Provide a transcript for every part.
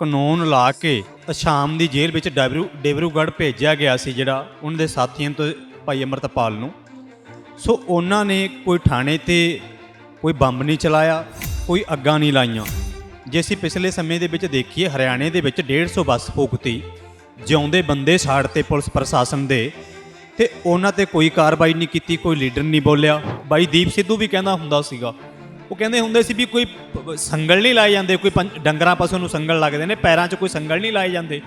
ਕਾਨੂੰਨ ਲਾ ਕੇ ਅਸ਼ਾਮ ਦੀ ਜੇਲ੍ਹ ਵਿੱਚ ਡਬਰੂ ਡੇਬਰੂਗੜ੍ਹ ਭੇਜਿਆ ਗਿਆ ਸੀ ਜਿਹੜਾ ਉਹਨਾਂ ਦੇ ਸਾਥੀਆਂ ਤੋਂ ਭਾਈ ਅਮਰਤਪਾਲ ਨੂੰ। ਸੋ ਉਹਨਾਂ ਨੇ ਕੋਈ ਥਾਣੇ ਤੇ ਕੋਈ ਬੰਬ ਨਹੀਂ ਚਲਾਇਆ, ਕੋਈ ਅੱਗਾਂ ਨਹੀਂ ਲਾਈਆਂ। ਜੇ ਅਸੀਂ ਪਿਛਲੇ ਸਮੇਂ ਦੇ ਵਿੱਚ ਦੇਖੀਏ, ਹਰਿਆਣੇ ਦੇ ਵਿੱਚ 150 ਬੱਸ ਫੂਕਤੀ, ਜਿਉਂਦੇ ਬੰਦੇ ਛਾੜ ਤੇ ਪੁਲਿਸ ਪ੍ਰਸ਼ਾਸਨ ਦੇ, ਤੇ ਉਹਨਾਂ ਤੇ ਕੋਈ ਕਾਰਵਾਈ ਨਹੀਂ ਕੀਤੀ, ਕੋਈ ਲੀਡਰ ਨਹੀਂ ਬੋਲਿਆ। ਬਾਈ ਦੀਪ ਸਿੱਧੂ ਵੀ ਕਹਿੰਦਾ ਹੁੰਦਾ ਸੀਗਾ ਉਹ ਕਹਿੰਦੇ ਹੁੰਦੇ ਸੀ ਵੀ ਕੋਈ ਸੰਗਲ ਨਹੀਂ ਲਾਏ ਜਾਂਦੇ, ਕੋਈ ਪੰਜ- ਡੰਗਰਾਂ ਪਾਸੋਂ ਨੂੰ ਸੰਗਲ ਲੱਗਦੇ ਨੇ, ਪੈਰਾਂ 'ਚ ਕੋਈ ਸੰਗਲ ਨਹੀਂ ਲਾਏ ਜਾਂਦੇ।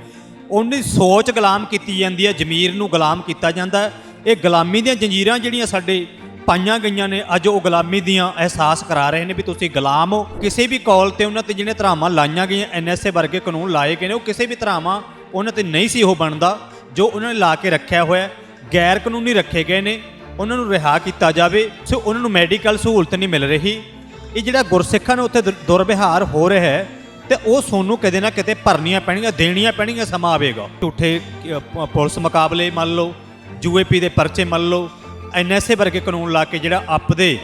ਉਹਦੀ ਸੋਚ ਗੁਲਾਮ ਕੀਤੀ ਜਾਂਦੀ ਹੈ, ਜ਼ਮੀਰ ਨੂੰ ਗੁਲਾਮ ਕੀਤਾ ਜਾਂਦਾ ਇਹ ਗੁਲਾਮੀ ਦੀਆਂ ਜੰਜੀਰਾਂ ਜਿਹੜੀਆਂ ਸਾਡੇ ਪਾਈਆਂ ਗਈਆਂ ਨੇ, ਅੱਜ ਉਹ ਗੁਲਾਮੀ ਦੀਆਂ ਅਹਿਸਾਸ ਕਰਾ ਰਹੇ ਨੇ ਵੀ ਤੁਸੀਂ ਗੁਲਾਮ ਹੋ। ਕਿਸੇ ਵੀ ਕੌਲ ਤੇ ਉਹਨਾਂ ਤੇ ਜਿਹਨੇ ਧਰਾਵਾਂ ਲਾਈਆਂ ਗਈਆਂ ਐਨਐਸਏ ਵਰਗੇ ਕਾਨੂੰਨ ਲਾਏ ਗਏ ਨੇ, ਉਹ ਕਿਸੇ ਵੀ ਧਰਾਵਾਂ ਉਹਨਾਂ ਤੇ ਨਹੀਂ ਸੀ ਉਹ ਬਣਦਾ, ਜੋ ਉਹਨਾਂ ਨੇ ਲਾ ਕੇ ਰੱਖਿਆ ਹੋਇਆ ਗੈਰ ਕਾਨੂੰਨੀ ਰੱਖੇ ਗਏ ਨੇ, ਉਹਨਾਂ ਨੂੰ ਰਿਹਾ ਕੀਤਾ ਜਾਵੇ, ਸੋ ਉਹਨਾਂ ਨੂੰ ਮੈਡੀਕਲ ਸਹੂਲਤ ਨਹੀਂ ਮਿਲ ਰਹੀ। ਇਹ ਜਿਹੜਾ ਗੁਰਸਿੱਖਾਂ ਨੂੰ ਉੱਥੇ ਦੁਰ- ਦੁਰਵਿਹਾਰ ਹੋ ਰਿਹਾ ਹੈ ਤੇ ਉਹ ਸੋਨੂੰ ਕਿਤੇ ਨਾ ਕਿਤੇ ਭਰਨੀਆਂ ਪੈਣਗੀਆਂ ਦੇਣੀਆਂ ਪੈਣਗੀਆਂ ਸਮਾਂ ਆਵੇਗਾ। ਝੂਠੇ ਅ, ਪ- ਪੁਲਿਸ ਮੁਕਾਬਲੇ ਮੰਨ ਲਓ ਯੂਏਪੀ ਦੇ ਪਰਚੇ ਮੰਨ ਲਓ ਐਨਐਸਏ ਵਰਗੇ ਕਾਨੂੰਨ ਲਾ ਕੇ ਜਿਹੜਾ ਆਪਦੇ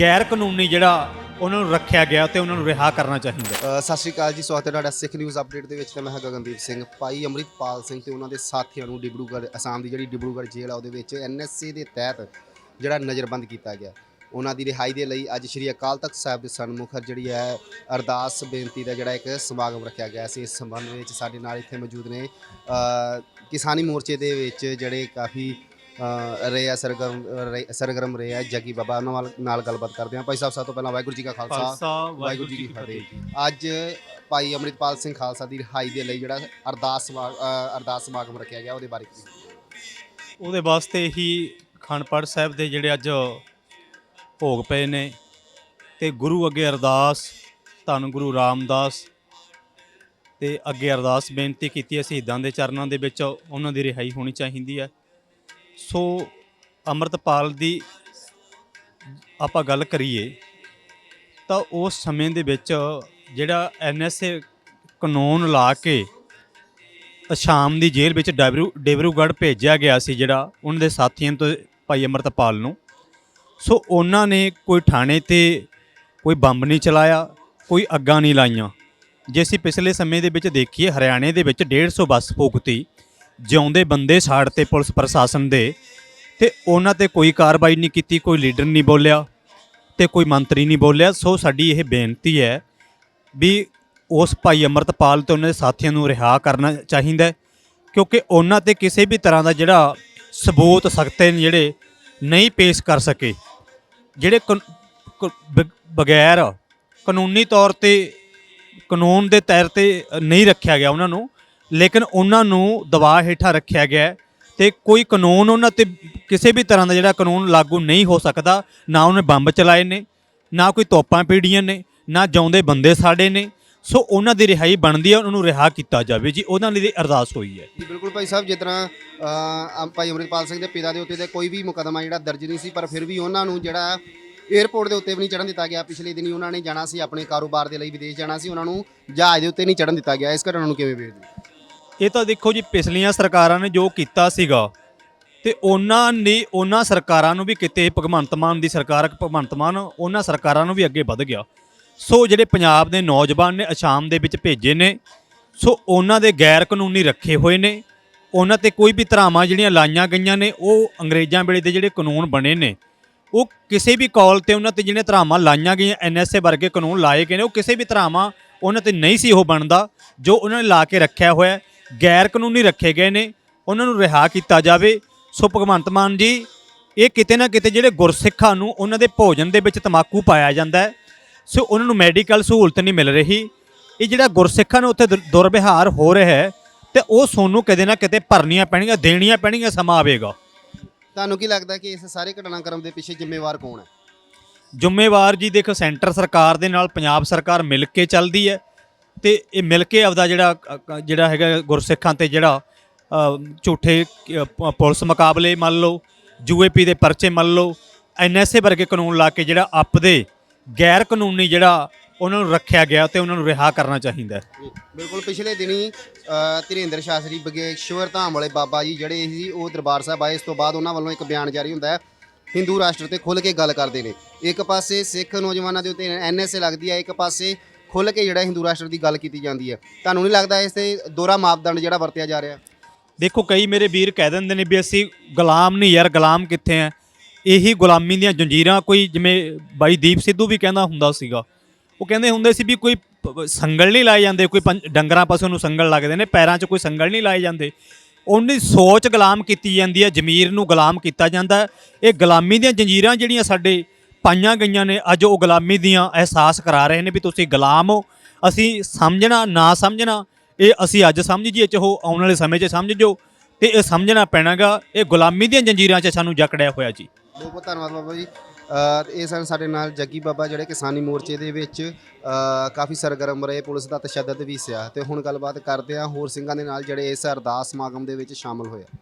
ਗੈਰ ਕਾਨੂੰਨੀ ਜਿਹੜਾ ਉਹਨਾਂ ਨੂੰ ਰੱਖਿਆ ਗਿਆ ਤੇ ਉਹਨਾਂ ਨੂੰ ਰਿਹਾ ਕਰਨਾ ਚਾਹੀਦਾ। ਅ, ਸਤਿ ਸ਼੍ਰੀ ਅਕਾਲ ਜੀ ਸਵਾਗਤ ਹੈ ਤੁਹਾਡਾ ਸਿੱਖ ਨਿਊਜ਼ ਅਪਡੇਟ ਦੇ ਵਿੱਚ। ਤੇ ਮੈਂ ਹਾਂ ਗਗਨਦੀਪ ਸਿੰਘ ਭਾਈ ਅੰਮ੍ਰਿਤਪਾਲ ਸਿੰਘ ਤੇ ਉਹਨਾਂ ਦੇ ਸਾਥੀਆਂ ਨੂੰ ਡਿਬਰੂਗੜ੍ਹ ਅਸਾਮ ਦੀ ਜਿਹੜੀ ਡਿਬਰੂਗੜ੍ਹ ਜੇਲ੍ਹ ਆ ਉਹਦੇ ਵਿੱਚ ਐਨਐਸਏ ਦੇ ਤਹਿਤ ਜਿਹੜਾ ਨਜ਼ਰਬੰਦ ਕੀਤਾ ਗਿਆ। ਉਹਨਾਂ ਦੀ ਰਿਹਾਈ ਦੇ ਲਈ ਅੱਜ ਸ਼੍ਰੀ ਅਕਾਲ ਤਖਤ ਸਾਹਿਬ ਦੇ ਸਨਮੁਖ ਜਿਹੜੀ ਹੈ ਅਰਦਾਸ ਬੇਨਤੀ ਦਾ ਜਿਹੜਾ ਇੱਕ ਸਮਾਗਮ ਰੱਖਿਆ ਗਿਆ ਸੀ। ਇਸ ਸੰਬੰਧ ਵਿੱਚ ਸਾਡੇ ਨਾਲ ਇੱਥੇ ਮੌਜੂਦ ਨੇ ਕਿਸਾਨੀ ਮੋਰਚੇ ਦੇ ਵਿੱਚ ਜਿਹੜੇ ਕਾਫੀ ਰਹੇ ਆ ਸਰਗਰਮ ਸਰਗਰਮ ਰਹੇ ਆ ਜੱਗੀ ਬਾਬਾ ਨਾਲ- ਨਾਲ ਗੱਲਬਾਤ ਕਰਦੇ ਹਾਂ। ਭਾਈ ਸਾਹਿਬ ਸਭ ਤੋਂ ਪਹਿਲਾਂ ਵਾਹਿਗੁਰੂ ਜੀ ਕਾ ਖਾਲਸਾ ਵਾਹਿਗੁਰੂ ਜੀ ਕੀ ਫਤਿਹ ਅੱਜ ਭਾਈ ਅੰਮ੍ਰਿਤਪਾਲ ਸਿੰਘ ਖਾਲਸਾ ਦੀ ਰਿਹਾਈ ਦੇ ਲਈ ਜਿਹੜਾ ਅਰਦਾਸ ਅਰਦਾਸ ਸਮਾਗਮ ਰੱਖਿਆ ਗਿਆ ਉਹਦੇ ਬਾਰੇ ਕੀ? ਉਹਦੇ ਵਾਸਤੇ ਹੀ ਖੰਡਪੜ ਸਾਹਿਬ ਦੇ ਜਿਹੜੇ ਅੱਜ ਭੋਗ ਪਏ ਨੇ ਤੇ ਗੁਰੂ ਅੱਗੇ ਅਰਦਾਸ, ਧੰਨ ਗੁਰੂ ਰਾਮਦਾਸ ਤੇ ਅੱਗੇ ਅਰਦਾਸ ਬੇਨਤੀ ਕੀਤੀ ਹੈ, ਸ਼ਹੀਦਾਂ ਦੇ ਚਰਨਾਂ ਦੇ ਵਿੱਚ ਉਹਨਾਂ ਦੀ ਰਿਹਾਈ ਹੋਣੀ ਚਾਹੀਦੀ ਹੈ। ਸੋ ਅੰਮ੍ਰਿਤਪਾਲ ਦੀ ਆਪਾਂ ਗੱਲ ਕਰੀਏ, ਤਾਂ ਉਸ ਸਮੇਂ ਦੇ ਵਿੱਚ ਜਿਹੜਾ ਐਨਐਸਏ ਕਾਨੂੰਨ ਲਾ ਕੇ ਸ਼ਾਮ ਦੀ ਜੇਲ੍ਹ ਵਿੱਚ ਡਬਰੂ ਡੇਬਰੂਗੜ੍ਹ ਭੇਜਿਆ ਗਿਆ ਸੀ ਜਿਹੜਾ, ਉਹਨਾਂ ਦੇ ਸਾਥੀਆਂ ਤੋਂ ਭਾਈ ਅਮਰਤਪਾਲ ਨੂੰ। ਸੋ ਉਹਨਾਂ ਨੇ ਕੋਈ ਥਾਣੇ ਤੇ ਕੋਈ ਬੰਬ ਨਹੀਂ ਚਲਾਇਆ, ਕੋਈ ਅੱਗਾਂ ਨਹੀਂ ਲਾਈਆਂ। ਜੇ ਅਸੀਂ ਪਿਛਲੇ ਸਮੇਂ ਦੇ ਵਿੱਚ ਦੇਖੀਏ, ਹਰਿਆਣੇ ਦੇ ਵਿੱਚ 150 ਬੱਸ ਫੂਕਤੀ ਜਿਉਂਦੇ ਬੰਦੇ ਸਾੜ ਤੇ ਪੁਲਿਸ ਪ੍ਰਸ਼ਾਸਨ ਦੇ, ਤੇ ਉਹਨਾਂ ਤੇ ਕੋਈ ਕਾਰਵਾਈ ਨਹੀਂ ਕੀਤੀ, ਕੋਈ ਲੀਡਰ ਨਹੀਂ ਬੋਲਿਆ ਤੇ ਕੋਈ ਮੰਤਰੀ ਨਹੀਂ ਬੋਲਿਆ। ਸੋ ਸਾਡੀ ਇਹ ਬੇਨਤੀ ਹੈ ਵੀ ਉਸ ਭਾਈ ਅਮਰਤਪਾਲ ਤੇ ਉਹਨਾਂ ਦੇ ਸਾਥੀਆਂ ਨੂੰ ਰਿਹਾ ਕਰਨਾ ਚਾਹੀਦਾ ਹੈ, ਕਿਉਂਕਿ ਉਹਨਾਂ ਤੇ ਕਿਸੇ ਵੀ ਤਰ੍ਹਾਂ ਦਾ ਜਿਹੜਾ ਸਬੂਤ ਸਖਤੇ ਨੇ ਜਿਹੜੇ ਨਹੀਂ ਪੇਸ਼ ਕਰ ਸਕੇ। ਜਿਹੜੇ ਕਾਨ- ਕ- ਬ- ਬਗੈਰ ਕਾਨੂੰਨੀ ਤੌਰ ਤੇ, ਕਾਨੂੰਨ ਦੇ ਤਹਿਤ ਤੇ ਨਹੀਂ ਰੱਖਿਆ ਗਿਆ ਉਹਨਾਂ ਨੂੰ, ਲੇਕਿਨ ਉਹਨਾਂ ਨੂੰ ਦਬਾਅ ਹੇਠਾਂ ਰੱਖਿਆ ਗਿਆ ਹੈ ਤੇ ਕੋਈ ਕਾਨੂੰਨ ਉਹਨਾਂ ਤੇ, ਕਿਸੇ ਵੀ ਤਰ੍ਹਾਂ ਦਾ ਜਿਹੜਾ ਕਾਨੂੰਨ ਲਾਗੂ ਨਹੀਂ ਹੋ ਸਕਦਾ, ਨਾ ਉਹਨੇ ਬੰਬ ਚਲਾਏ ਨੇ, ਨਾ ਕੋਈ ਤੋਪਾਂ ਪੀੜੀਆਂ ਨੇ, ਨਾ ਜਿਉਂਦੇ ਬੰਦੇ ਸਾੜੇ ਨੇ ਸੋ ਉਹਨਾਂ ਦੀ ਰਿਹਾਈ ਬਣਦੀ ਹੈ ਉਹਨਾਂ ਨੂੰ ਰਿਹਾ ਕੀਤਾ ਜਾਵੇ। ਜੀ ਉਹਨਾਂ ਲਈ ਅਰਦਾਸ ਹੋਈ ਹੈ। ਜੀ ਬਿਲਕੁਲ ਭਾਈ ਸਾਹਿਬ ਜਿਸ ਤਰ੍ਹਾਂ ਅ, ਭਾਈ ਅੰਮ੍ਰਿਤਪਾਲ ਸਿੰਘ ਦੇ ਪਿਤਾ ਦੇ ਉੱਤੇ ਤੇ ਕੋਈ ਵੀ ਮੁਕਦਮਾ ਜਿਹੜਾ ਦਰਜ ਨਹੀਂ ਸੀ ਪਰ ਫਿਰ ਵੀ ਉਹਨਾਂ ਨੂੰ ਜਿਹੜਾ 에ਅਰਪੋਰਟ ਦੇ ਉੱਤੇ ਵੀ ਨਹੀਂ ਚੜਨ ਦਿੱਤਾ ਗਿਆ। ਪਿਛਲੇ ਦਿਨੀ ਉਹਨਾਂ ਨੇ ਜਾਣਾ ਸੀ ਆਪਣੇ ਕਾਰੋਬਾਰ ਦੇ ਲਈ ਵਿਦੇਸ਼ ਜਾਣਾ ਸੀ ਉਹਨਾਂ ਨੂੰ ਜਹਾਜ਼ ਦੇ ਉੱਤੇ ਨਹੀਂ ਚੜਨ ਦਿੱਤਾ ਗਿਆ। ਇਸ ਘਟਨਾ ਨੂੰ ਕਿਵੇਂ ਵੇਖਦੇ ਹੋ? ਇਹ ਤਾਂ ਦੇਖੋ ਜੀ ਪਿਛਲੀਆਂ ਸਰਕਾਰਾਂ ਨੇ ਜੋ ਕੀਤਾ ਸੀਗਾ ਤੇ ਉਹਨਾਂ ਨੇ ਉਹਨਾਂ ਸਰਕਾਰਾਂ ਨੂੰ ਵੀ ਕਿਤੇ ਭਗਵੰਤ ਮਾਨ ਦੀ ਸਰਕਾਰ ਭਗਵੰਤ ਮਾਨ ਉਹਨਾਂ ਸਰਕਾਰਾਂ ਨੂੰ ਵੀ ਅੱਗੇ ਵਧ ਗਿਆ। ਸੋ ਜਿਹੜੇ ਪੰਜਾਬ ਦੇ ਨੌਜਵਾਨ ਨੇ ਅਸ਼ਾਮ ਦੇ ਵਿੱਚ ਭੇਜੇ ਨੇ, ਸੋ ਉਹਨਾਂ ਦੇ ਗੈਰ ਕਾਨੂੰਨੀ ਰੱਖੇ ਹੋਏ ਨੇ। ਉਹਨਾਂ ਤੇ ਕੋਈ ਵੀ ਧਰਾਵਾਂ ਜਿਹੜੀਆਂ ਲਾਈਆਂ ਗਈਆਂ ਨੇ, ਉਹ ਅੰਗਰੇਜ਼ਾਂ ਵੇਲੇ ਦੇ ਜਿਹੜੇ ਕਾਨੂੰਨ ਬਣੇ ਨੇ, ਉਹ ਕਿਸੇ ਵੀ ਕਾਲ ਤੇ ਉਹਨਾਂ ਤੇ ਜਿਹੜੀਆਂ ਧਰਾਵਾਂ ਲਾਈਆਂ ਗਈਆਂ ਐਨਐਸਏ ਵਰਗੇ ਕਾਨੂੰਨ ਲਾਏ ਗਏ ਨੇ, ਉਹ ਕਿਸੇ ਵੀ ਧਰਾਵਾਂ ਉਹਨਾਂ ਤੇ ਨਹੀਂ ਸੀ ਉਹ ਬਣਦਾ, ਜੋ ਉਹਨਾਂ ਨੇ ਲਾ ਕੇ ਰੱਖਿਆ ਹੋਇਆ ਗੈਰ ਕਾਨੂੰਨੀ ਰੱਖੇ ਗਏ ਨੇ, ਉਹਨਾਂ ਨੂੰ ਰਿਹਾ ਕੀਤਾ ਜਾਵੇ। ਸੋ ਭਗਵੰਤ ਮਾਨ ਜੀ, ਇਹ ਕਿਤੇ ਨਾ ਕਿਤੇ ਜਿਹੜੇ ਗੁਰਸਿੱਖਾਂ ਨੂੰ ਉਹਨਾਂ ਦੇ ਭੋਜਨ ਦੇ ਵਿੱਚ ਤਮਾਕੂ ਪਾਇਆ ਜਾਂਦਾ ਹੈ। ਸੋ ਉਹਨਾਂ ਨੂੰ ਮੈਡੀਕਲ ਸਹੂਲਤ ਨਹੀਂ ਮਿਲ ਰਹੀ। ਇਹ ਜਿਹੜਾ ਗੁਰਸਿੱਖਾਂ ਨੂੰ ਉੱਥੇ ਦੁਰ- ਦੁਰਵਿਹਾਰ ਹੋ ਰਿਹਾ ਹੈ ਤੇ ਉਹ ਸੋਨੂੰ ਕਿਤੇ ਨਾ ਕਿਤੇ ਭਰਨੀਆਂ ਪੈਣਗੀਆਂ ਦੇਣੀਆਂ ਪੈਣਗੀਆਂ ਸਮਾਂ ਆਵੇਗਾ। ਤੁਹਾਨੂੰ ਕੀ ਲੱਗਦਾ ਕਿ ਇਸ ਸਾਰੇ ਘਟਨਾਕ੍ਰਮ ਦੇ ਪਿੱਛੇ ਜ਼ਿੰਮੇਵਾਰ ਕੌਣ ਹੈ? ਜ਼ਿੰਮੇਵਾਰ ਜੀ ਦੇਖੋ ਸੈਂਟਰ ਸਰਕਾਰ ਦੇ ਨਾਲ ਪੰਜਾਬ ਸਰਕਾਰ ਮਿਲ ਕੇ ਚੱਲਦੀ ਹੈ ਤੇ ਇਹ ਮਿਲ ਕੇ ਆਪਦਾ ਜਿਹੜਾ ਅ, ਅ, ਜਿਹੜਾ ਹੈਗਾ ਗੁਰਸਿੱਖਾਂ ਤੇ ਜਿਹੜਾ ਅ, ਝੂਠੇ ਅ, ਪ- ਪੁਲਿਸ ਮੁਕਾਬਲੇ ਮੰਨ ਲਓ ਯੂਏਪੀ ਦੇ ਪਰਚੇ ਮੰਨ ਲਓ ਐਨਐਸਏ ਵਰਗੇ ਕਾਨੂੰਨ ਲਾ ਕੇ ਜਿਹੜਾ ਆਪਦੇ ਗੈਰ ਕਾਨੂੰਨੀ ਜਿਹੜਾ ਉਹਨਾਂ ਨੂੰ ਰੱਖਿਆ ਗਿਆ ਤੇ ਉਹਨਾਂ ਨੂੰ ਰਿਹਾ ਕਰਨਾ ਚਾਹੀਦਾ ਹੈ। ਬਿਲਕੁਲ ਪਿਛਲੇ ਦਿਨੀ ਅ, ਧੀਰੇਂਦਰ ਸ਼ਾਸਤਰੀ ਬਗੇਸ਼ਵਰ ਧਾਮ ਵਾਲੇ ਬਾਬਾ ਜੀ ਜਿਹੜੇ ਸੀ ਉਹ ਦਰਬਾਰ ਸਾਹਿਬ ਆਏ। ਇਸ ਤੋਂ ਬਾਅਦ ਉਹਨਾਂ ਵੱਲੋਂ ਇੱਕ ਬਿਆਨ ਜਾਰੀ ਹੁੰਦਾ ਹੈ। ਹਿੰਦੂ ਰਾਸ਼ਟਰ ਤੇ ਖੁੱਲ ਕੇ ਗੱਲ ਕਰਦੇ ਨੇ। ਇੱਕ ਪਾਸੇ ਸਿੱਖ ਨੌਜਵਾਨਾਂ ਦੇ ਉੱਤੇ ਐਨਐਸਏ ਲੱਗਦੀ ਹੈ ਇੱਕ ਪਾਸੇ ਖੁੱਲ ਕੇ ਜਿਹੜਾ ਹਿੰਦੂ ਰਾਸ਼ਟਰ ਦੀ ਗੱਲ ਕੀਤੀ ਜਾਂਦੀ ਹੈ। ਤੁਹਾਨੂੰ ਨਹੀਂ ਲੱਗਦਾ ਇਸ ਤੇ ਦੋਹਰਾ ਮਾਪਦੰਡ ਜਿਹੜਾ ਵਰਤਿਆ ਜਾ ਰਿਹਾ? ਦੇਖੋ ਕਈ ਮੇਰੇ ਵੀਰ ਕਹਿ ਦਿੰਦੇ ਨੇ ਵੀ ਅਸੀਂ ਗੁਲਾਮ ਨਹੀਂ ਯਾਰ ਗੁਲਾਮ ਕਿੱਥੇ ਆ? ਇਹੀ ਗੁਲਾਮੀ ਦੀਆਂ ਜੰਜੀਰਾਂ, ਕੋਈ ਜਿਵੇਂ ਬਾਈ ਦੀਪ ਸਿੱਧੂ ਵੀ ਕਹਿੰਦਾ ਹੁੰਦਾ ਸੀਗਾ, ਉਹ ਕਹਿੰਦੇ ਹੁੰਦੇ ਸੀ ਵੀ ਕੋਈ ਪ- ਸੰਗਲ ਨਹੀਂ ਲਾਏ ਜਾਂਦੇ, ਕੋਈ ਪੰਜ- ਡੰਗਰਾਂ ਪਾਸੋਂ ਨੂੰ ਸੰਗਲ ਲੱਗਦੇ ਨੇ, ਪੈਰਾਂ 'ਚ ਕੋਈ ਸੰਗਲ ਨਹੀਂ ਲਾਏ ਜਾਂਦੇ। ਉਹਦੀ ਸੋਚ ਗੁਲਾਮ ਕੀਤੀ ਜਾਂਦੀ ਹੈ, ਜ਼ਮੀਰ ਨੂੰ ਗੁਲਾਮ ਕੀਤਾ ਜਾਂਦਾ ਹੈ। ਇਹ ਗੁਲਾਮੀ ਦੀਆਂ ਜੰਜੀਰਾਂ ਜਿਹੜੀਆਂ ਸਾਡੇ ਪਾਈਆਂ ਗਈਆਂ ਨੇ, ਅੱਜ ਉਹ ਗੁਲਾਮੀ ਦੀਆਂ ਅਹਿਸਾਸ ਕਰਾ ਰਹੇ ਨੇ ਵੀ ਤੁਸੀਂ ਗੁਲਾਮ ਹੋ। ਅਸੀਂ ਸਮਝਣਾ, ਨਾ ਸਮਝਣਾ, ਇਹ ਅਸੀਂ ਅੱਜ ਸਮਝ ਜੀਏ ਚਾਹੋ ਆਉਣ ਵਾਲੇ ਸਮੇਂ 'ਚ ਸਮਝ ਜੋ ਤੇ ਇਹ ਸਮਝਣਾ ਪੈਣਾਗਾ, ਇਹ ਗੁਲਾਮੀ ਦੀਆਂ ਜੰਜੀਰਾਂ 'ਚ ਸਾਨੂੰ ਜਕੜਿਆ ਹੋਇਆ ਜੀ। ਬਹੁਤ ਬਹੁਤ ਧੰਨਵਾਦ ਬਾਬਾ ਜੀ ਅ, ਇਹ ਸਨ ਸਾਡੇ ਨਾਲ ਜੱਗੀ ਬਾਬਾ ਜਿਹੜੇ ਕਿਸਾਨੀ ਮੋਰਚੇ ਦੇ ਵਿੱਚ ਅ, ਕਾਫੀ ਸਰਗਰਮ ਰਹੇ ਪੁਲਿਸ ਦਾ ਤਸ਼ੱਦਦ ਵੀ ਸਿਆ ਤੇ ਹੁਣ ਗੱਲਬਾਤ ਕਰਦੇ ਹਾਂ ਹੋਰ ਸਿੰਘਾਂ ਦੇ ਨਾਲ ਜਿਹੜੇ ਇਸ ਅਰਦਾਸ ਸਮਾਗਮ ਦੇ ਵਿੱਚ ਸ਼ਾਮਲ ਹੋਏ ਆ।